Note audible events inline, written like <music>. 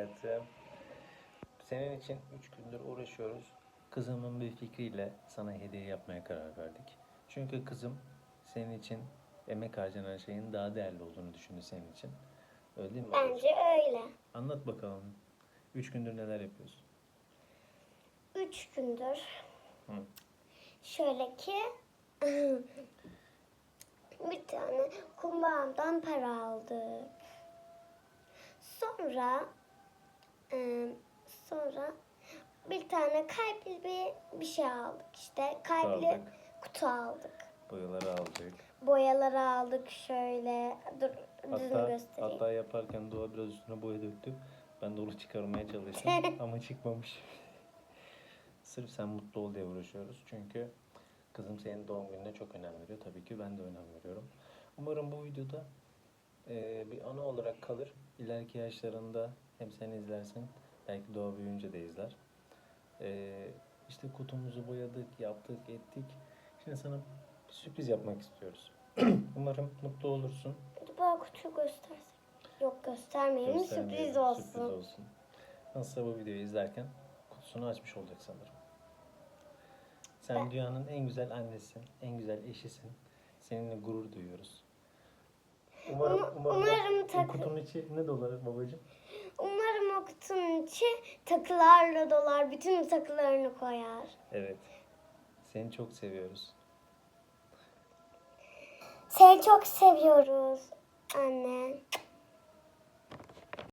hayatım. Senin için 3 gündür uğraşıyoruz. Kızımın bir fikriyle sana hediye yapmaya karar verdik. Çünkü kızım senin için emek harcanan şeyin daha değerli olduğunu düşündü senin için. Öyle değil mi? Bence öyle. Anlat bakalım. 3 gündür neler yapıyorsun? Üç gündür. Hı. Şöyle ki <clears throat> bir tane kumbağamdan para aldık. Sonra e, sonra bir tane kalpli bir bir şey aldık işte. Kalpli Aldık. kutu aldık. Boyaları aldık. Boyaları aldık şöyle. Dur Hatta, göstereyim. hatta yaparken Doğa biraz üstüne boya döktü. Ben de onu çıkarmaya çalıştım <laughs> ama çıkmamış. Sırf sen mutlu ol diye uğraşıyoruz. Çünkü kızım senin doğum gününe çok önem veriyor. Tabii ki ben de önem veriyorum. Umarım bu videoda eee, bir anı olarak kalır. İleriki yaşlarında hem sen izlersin, belki Doğa büyüyünce de izler. Eee işte kutumuzu boyadık, yaptık, ettik. Şimdi sana bir sürpriz yapmak istiyoruz. <clears throat> Umarım mutlu olursun. Hadi bana kutuyu göstersek. Yok göstermeyelim Göstermeyelim, sürpriz olsun. Sürpriz olsun. Nasılsa bu videoyu izlerken kutusunu açmış olacak sanırım. Sen Ben- dünyanın en güzel annesisin, en güzel eşisin. Seninle gurur duyuyoruz. Umarım, Uma- umarım, umarım o kutunun içi ne dolar babacığım? Umarım o kutunun içi takılarla dolar. Bütün takılarını koyar. Evet. Seni çok seviyoruz. Seni çok seviyoruz anne.